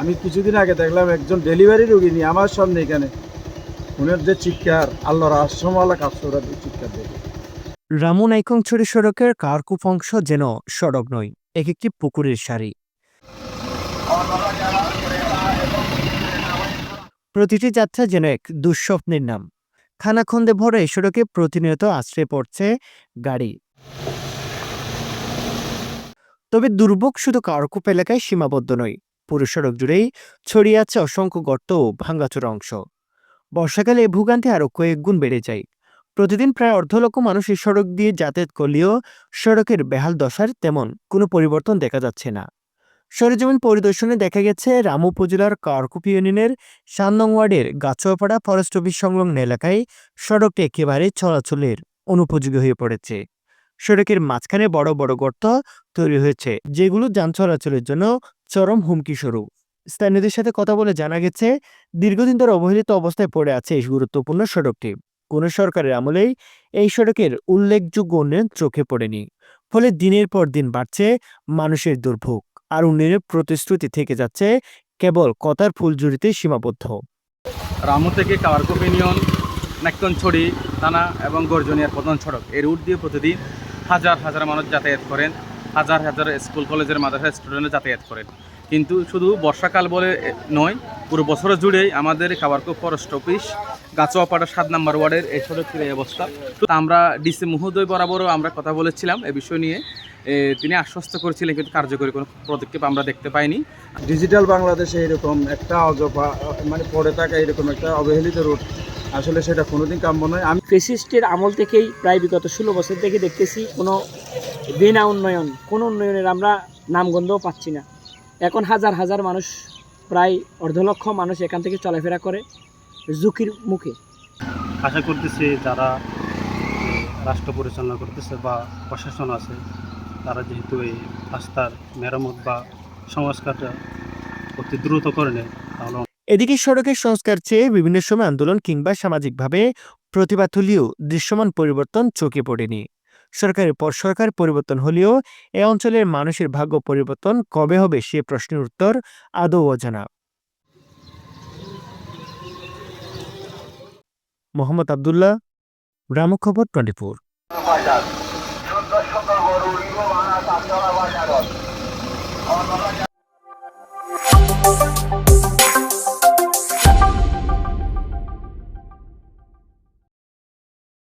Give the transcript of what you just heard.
আমি কিছুদিন আগে দেখলাম একজন ডেলিভারি রোগী নিয়ে আমার সামনে এখানে। উনার যে চিৎকার, আল্লাহর আশ্রমালা দিয়ে চিৎকার দেখে রামু নাইকংছড়ি সড়কের কারকুপ অংশ যেন সড়ক নয়, এক একটি পুকুরের সারি। প্রতিটি যাত্রা যেন এক দুঃস্বপ্নের নাম। খানাখন্দে ভরা সড়কে প্রতিনিয়ত আশ্রয় পড়ছে গাড়ি। তবে দুর্ভোগ শুধু কারকুপ এলাকায় সীমাবদ্ধ নয় পুরো সড়ক জুড়েই ছড়িয়ে আছে অসংখ্য গর্ত ও ভাঙ্গাচোরা অংশ। বর্ষাকালে ভোগান্তি আরও কয়েক গুণ বেড়ে যায়। প্রতিদিন প্রায় অর্ধ লক্ষ মানুষ এই সড়ক দিয়ে যাতায়াত করলেও সড়কের বেহাল দশার তেমন কোনো পরিবর্তন দেখা যাচ্ছে না। সরেজমিন পরিদর্শনে দেখা গেছে রামু উপজেলার কারকুপি ইউনিয়নের সান্নং ওয়ার্ডের গাছুয়াপাড়া ফরেস্ট অফিস সংলগ্ন এলাকায় সড়কটি একেবারে চলাচলের অনুপযোগী হয়ে পড়েছে। সড়কের মাঝখানে বড় বড় গর্ত তৈরি হয়েছে, যেগুলো যান চলাচলের জন্য চরম হুমকি স্বরূপ। স্থানীয়দের সাথে কথা বলে জানা গেছে, দীর্ঘদিন ধরে অবহেলিত অবস্থায় পড়ে আছে এই গুরুত্বপূর্ণ সড়কটি। কোনো সরকারের আমলেই এই সড়কের উল্লেখযোগ্য উন্নয়ন চোখে পড়েনি। ফলে দিনের পর দিন বাড়ছে মানুষের দুর্ভোগ আর উন্নয়নের প্রতিশ্রুতি থেকে যাচ্ছে কেবল কথার ফুলঝুরিতে সীমাবদ্ধ। রামু থেকে কাওয়ারকুপ ইউনিয়ন নাক্কনছড়ি, থানা এবং গর্জনিয়ার প্রধান সড়ক। এই রুট দিয়ে প্রতিদিন হাজার হাজার মানুষ যাতায়াত করেন। হাজার হাজার স্কুল, কলেজের মাদ্রাসা স্টুডেন্ট যাতায়াত করেন। কিন্তু শুধু বর্ষাকাল বলে নয়, পুরো বছর জুড়েই আমাদের কাবারকুপ ফরেস্ট অফিস গাছোয়াপাড়া সাত নম্বর ওয়ার্ডের এই সড়কের এই অবস্থা। তো আমরা ডিসি মহোদয় বরাবরও আমরা কথা বলেছিলাম এ বিষয় নিয়ে। তিনি আশ্বস্ত করেছিলেন কিন্তু কার্যকরী কোনো পদক্ষেপ আমরা দেখতে পাইনি। ডিজিটাল বাংলাদেশে এরকম একটা অজপা মানে পড়ে থাকা এরকম একটা অবহেলিত রোড আসলে সেটা কোনোদিন কাম্য নয়। আমি ফেসিস্টের আমল থেকেই প্রায় বিগত ষোলো বছর থেকে দেখতেছি কোনো বিনা উন্নয়ন কোনো উন্নয়নের আমরা নামগন্ধও পাচ্ছি না। এখন হাজার হাজার মানুষ প্রায় অর্ধ লক্ষ মানুষ এখান থেকে চলাফেরা করে ঝুঁকির মুখে। আশা করতেছি যারা রাষ্ট্র পরিচালনা করতেছে বা প্রশাসন আছে তারা যেহেতু এই রাস্তার মেরামত বা সংস্কারটা অতি দ্রুত করে নেয় তাহলে এদিকে সড়কের সংস্কার চেয়ে বিভিন্ন সময় আন্দোলন কিংবা সামাজিকভাবে প্রতিবাদ হলেও দৃশ্যমান পরিবর্তন চোখে পড়েনি। সরকারের পর সরকার পরিবর্তন হলেও এ অঞ্চলের মানুষের ভাগ্য পরিবর্তন কবে হবে সে প্রশ্নের উত্তর আদৌ অজানা। মোহাম্মদ আবদুল্লাহ, রামখবর টোয়েন্টি ফোর